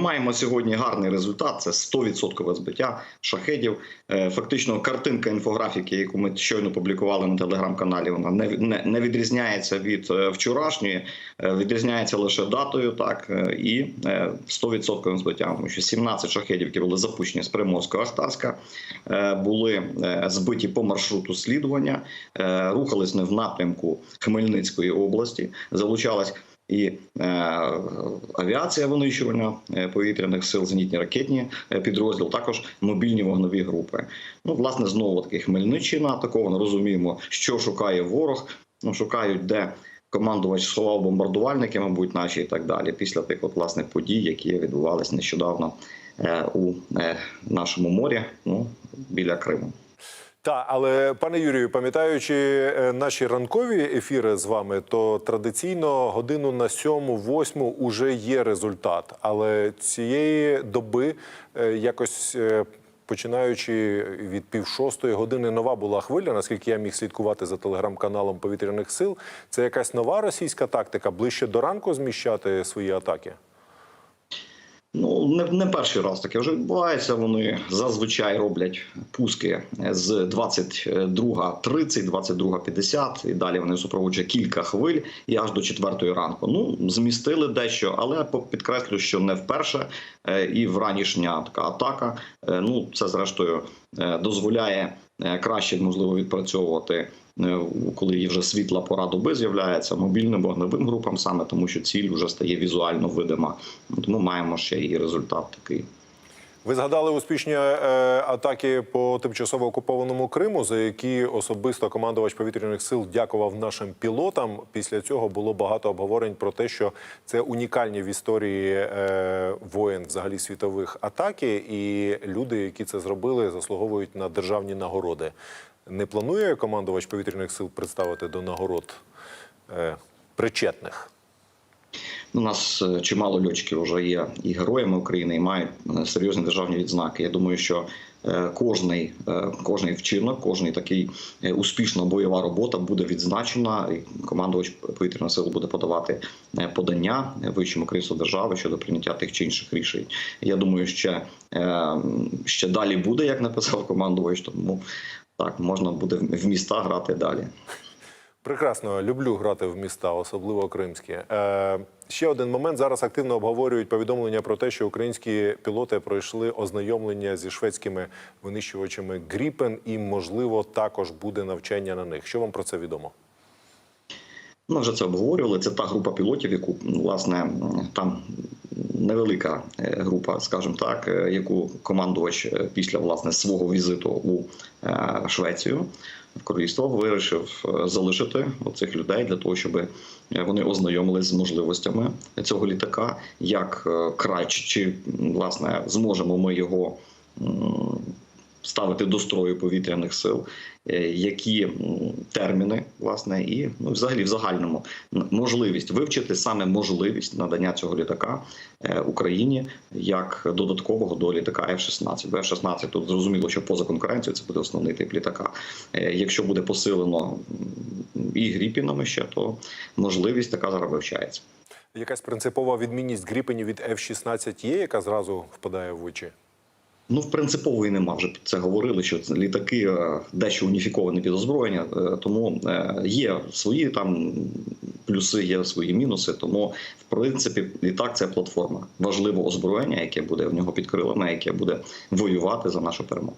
Маємо сьогодні гарний результат. Це 100% збиття шахедів. Е, Фактично, картинка інфографіки, яку ми щойно публікували на телеграм-каналі, вона не, не, не відрізняється від е, вчорашньої, е, відрізняється лише датою, так і е, 100% збиттям. Тому що 17 шахедів, які були запущені з Приморського Ахтарська, е, були збиті по маршруту слідування, рухались не в напрямку Хмельницької області, залучалась і е, авіація винищування е, повітряних сил, зенітні ракетні е, підрозділ, також мобільні вогнові групи. Ну, власне, знову таки Хмельниччина. Такого розуміємо, що шукає ворог. Ну, шукають, де командувач сховав бомбардувальники, мабуть, наші і так далі. Після тих от власне подій, які відбувалися нещодавно у нашому морі, ну біля Криму. Так, але пане Юрію, пам'ятаючи е, наші ранкові ефіри з вами, то традиційно годину на сьому, восьму уже є результат. Але цієї доби е, якось. е, Починаючи від пів шостої години, нова була хвиля. Наскільки я міг слідкувати за телеграм-каналом повітряних сил, це якась нова російська тактика ближче до ранку зміщати свої атаки. Ну, не, не перший раз таке вже відбувається. Вони зазвичай роблять пуски з 22.30, 22.50 і далі вони супроводжують кілька хвиль і аж до четвертої ранку. Ну, змістили дещо, але підкреслю, що не вперше. Е, І вранішня така атака. е, Ну, це зрештою е, дозволяє краще можливо відпрацьовувати. е, Коли є вже світла пора доби з'являється мобільним вогневим групам, саме тому що ціль вже стає візуально видима. Тому маємо ще і результат такий. Ви згадали успішні е, атаки по тимчасово окупованому Криму, за які особисто командувач повітряних сил дякував нашим пілотам. Після цього було багато обговорень про те, що це унікальні в історії е, воєн взагалі світових атаки, і люди, які це зробили, заслуговують на державні нагороди. Не планує командувач повітряних сил представити до нагород е, причетних? У нас е, чимало льотчиків вже є і героями України, і мають е, серйозні державні відзнаки. Я думаю, що е, кожний, кожний вчинок, кожний такий успішна бойова робота буде відзначена. І командувач повітряних сил буде подавати подання вищому керівництву держави щодо прийняття тих чи інших рішень. Я думаю, ще, ще далі буде, як написав командувач. Тому так можна буде в міста грати далі. Прекрасно, люблю грати в міста, особливо кримські. Е, ще один момент. Зараз активно обговорюють повідомлення про те, що українські пілоти пройшли ознайомлення зі шведськими винищувачами Гріпен, і можливо також буде навчання на них. Що вам про це відомо? Ми вже це обговорювали. Це та група пілотів, яку власне там невелика е, група, скажімо так, е, яку командувач е, після власне свого візиту у Швецію в королівство вирішив залишити цих людей для того, щоб вони ознайомились з можливостями цього літака, як краще чи власне зможемо ми його. Ставити до строю повітряних сил, е, які терміни, власне, і ну, взагалі в загальному можливість вивчити саме можливість надання цього літака е, Україні як додаткового до літака F-16. Бо F-16 тут зрозуміло, що поза конкуренцією це буде основний тип літака. Е, Якщо буде посилено і гріпінами ще, то можливість така зараз вивчається. Якась принципова відмінність Гріпенів від F-16 є, яка зразу впадає в очі? Ну, в принципової нема. Вже під це говорили, що літаки е, дещо уніфіковані під озброєння, е, тому е, є свої там плюси, є свої мінуси. Тому, в принципі, літак це платформа. Важливо озброєння, яке буде в нього під крилами, яке буде воювати за нашу перемогу.